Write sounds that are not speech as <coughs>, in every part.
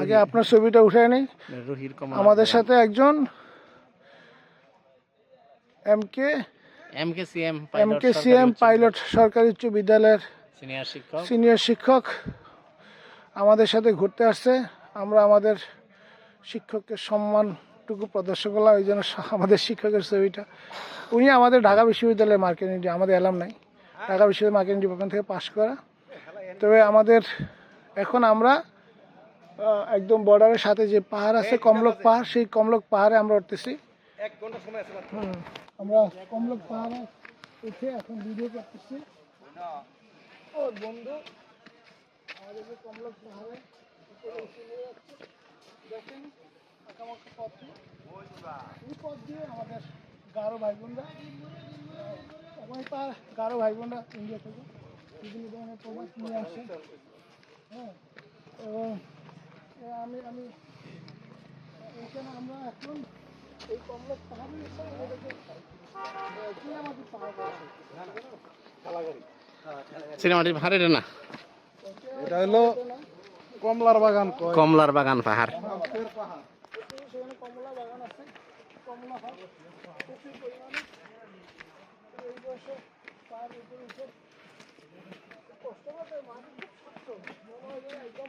আগে আপনার ছবিটা উঠে নেই আমাদের সাথে একজন M K M K C M M K C M pilot সরকারি উচ্চ বিদ্যালয়ের সিনিয়র শিক্ষক। আমাদের সাথে ঘুরতে আসছে। আমরা আমাদের শিক্ষককে সম্মানটুকু প্রদর্শন করলাম। এই জন্য আমাদের শিক্ষকের ছবিটা। উনি আমাদের ঢাকা বিশ্ববিদ্যালয়ের মার্কেটিং আমাদের এলাম নাই। ঢাকা বিশ্ববিদ্যালয় মার্কেটিং ডিপার্টমেন্ট থেকে পাশ করা। তবে আমাদের এখন আমরা একদম বর্ডারের সাথে যে পাহাড় আছে কমলক পাহাড় সেই কমলক পাহাড়ে আমরা উঠতেছি। হুম, আমরা কমলক পাহাড়ে উঠে এখন ভিডিও করতেছি। ও বন্ধু। আমাদের যে কমলক পাহাড়ে দেখেন পথ দিয়ে। এই পথ দিয়ে আমাদের গারো ভাই বোনরা তার গারো ভাই বোনরা ইন্ডিয়া থেকে বিভিন্ন ধরনের প্রোডাক্ট নিয়ে আসে। হ্যাঁ এবং আমি আমি এখানে আমরা এখন এই কমলক পাহাড়ের এসে আমাদেরকে চিনামাটি পাহাড় পাহাড় এটা না? এটা হলো কমলার বাগান কয়? কমলার বাগান পাহাড়। পাহাড়। সেখানে কমলা বাগান আছে কমলা হয় প্রচুর পরিমাণে এই বয়সে পাহাড় উপরে উঠে কষ্ট করতে মাটি খুব শক্ত মনে হয় একদম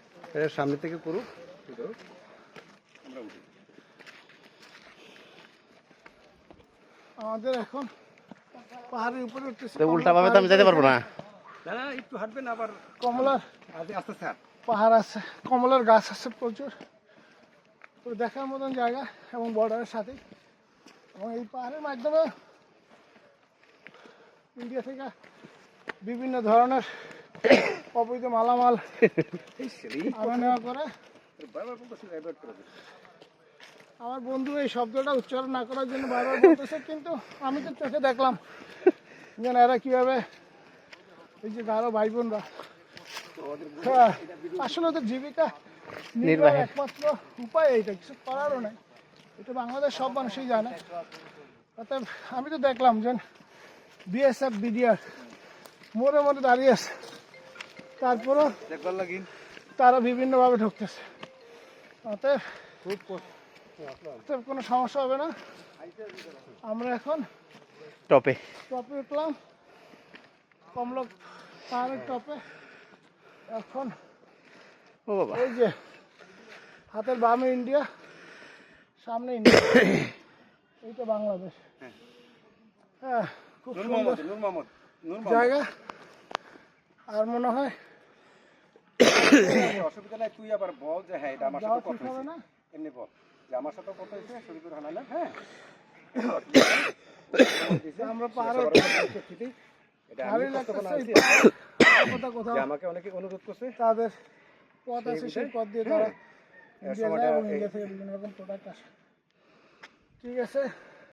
সামনে থেকে করুক। আমাদের এখন পাহাড়ের উপরে উঠতেছে তো উল্টা ভাবে তো আমি যেতে পারব না। না না একটু হাঁটবেন আবার কমলার আস্তে পাহাড় আছে কমলার গাছ আছে প্রচুর। তো দেখার মতন জায়গা এবং বর্ডারের সাথে। এবং এই পাহাড়ের মাধ্যমে ইন্ডিয়া থেকে বিভিন্ন ধরনের অবৈধ মালামাল। আনা নেওয়া করে। আমার বন্ধু এই শব্দটা উচ্চারণ না করার জন্য বারবার বলতেছে কিন্তু আমি তো চোখে দেখলাম যেন এরা কীভাবে এই যে গারো ভাই বোনরা আসলে ওদের জীবিকা নির্বাহের নির্বাহের। একমাত্র উপায় এইটা কিছু করারও নাই। এটা বাংলাদেশ সব মানুষই জানে। অতএব আমি তো দেখলাম যে বিএসএফ বিডিআর মোড়ে মোড়ে দাঁড়িয়ে আছে। তারপরও দেখবার লাগি তারা বিভিন্নভাবে ঢুকতেছে। অতএব খুব অতএব কোনো সমস্যা হবে না। আমরা এখন টপে। টপে উঠলাম। কমলক পাহাড়ের টপে। এখন ও বাবা। এই যে হাতের বামে ইন্ডিয়া সামনে ইন্ডিয়া। <coughs> এইটা বাংলাদেশ। হ্যাঁ। খুব নূর সুন্দর জায়গা। আর মনে হয় অসুবিধা নাই তুই আবার বল যে হ্যাঁ এটা আমার সাথে হবে হয়েছে। না এমনি বল যে আমার সাথে হয়েছে করে হ্যাঁ। আমরা পাহাড়ে এটা আমি আমাকে অনেকে অনুরোধ করছে। তাদের পথ আছে সেই পথ দিয়ে তারা ইন্ডিয়া এবং ইন্ডিয়া থেকে বিভিন্ন রকম প্রোডাক্ট আসে। ঠিক আছে?